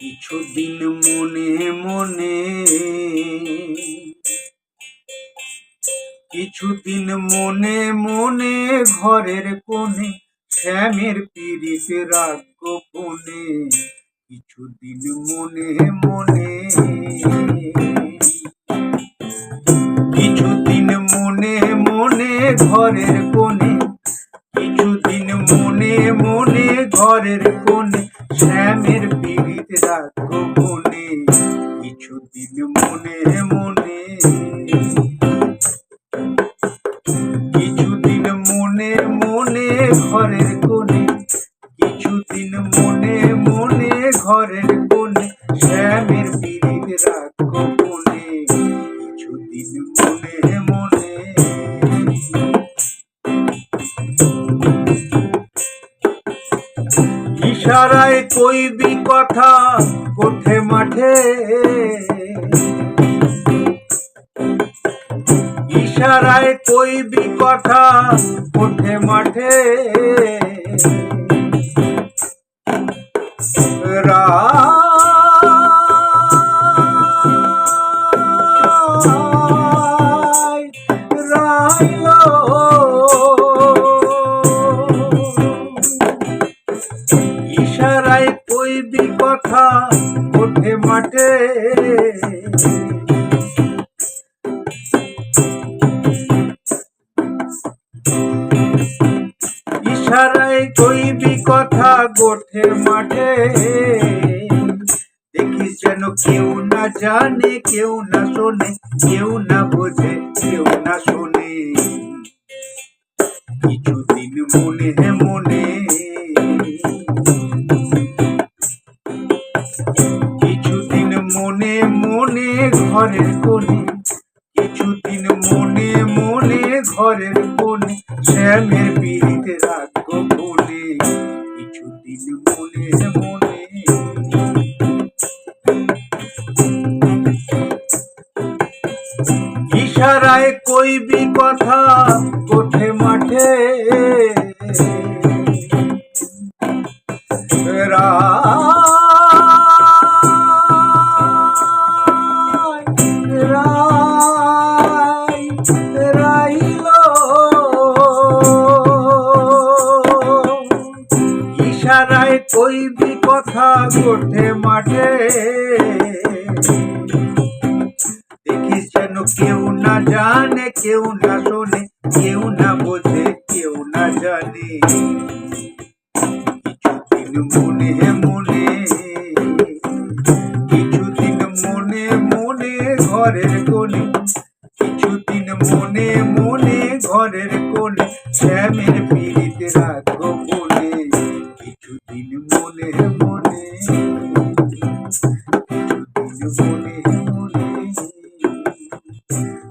কিছুদিন মনে মনে কিছুদিন মনে মনে ঘরের কোণে, শ্যামের পিড়িত রাগ গোপনে কিছুদিন মনে মনে কিছুদিন মনে মনে ঘরের কোণে কিছুদিন মনে মনে ঘরের কোণে শ্যামের পীড়িত রাগ গোপনে কিছুদিন মনে মনে। কিছুদিন মনে মনে ঘরের কোণে কিছুদিন মনে মনে ঘরের কোণে শ্যামের পীড়িত রাগ গোপনে কিছুদিন মনে মনে। ইশারায় কইবি কথা কোঠে মাঠে? ইশারায় কইবি কথা কোঠে মাঠে? রায় কথা ওঠে মাঠে। ইশারায় কইবি কথা গোঠে মাঠে। দেখিস যেন কেউ না জানে, কেউ না শোনে, কেউ না বোঝে, কেউ না শোনে। কিছুদিন মনে হে মনে ঘরের কোণে, কিছুদিন মনে মনে ঘরের কোণে, শ্যামের পিড়িতে রাগ গোপনে কিছুদিন মনে মনে। ইশারায় কইবি কথা কোঠে মাঠে। রায় कोई भी कथा गोटे माठे देखी जन क्यों ना जाने क्यों ना सुने क्यों ना बोझे क्यों ना जाने। दिन मुने है कोने किचु दिन मुने कोने Mm-hmm.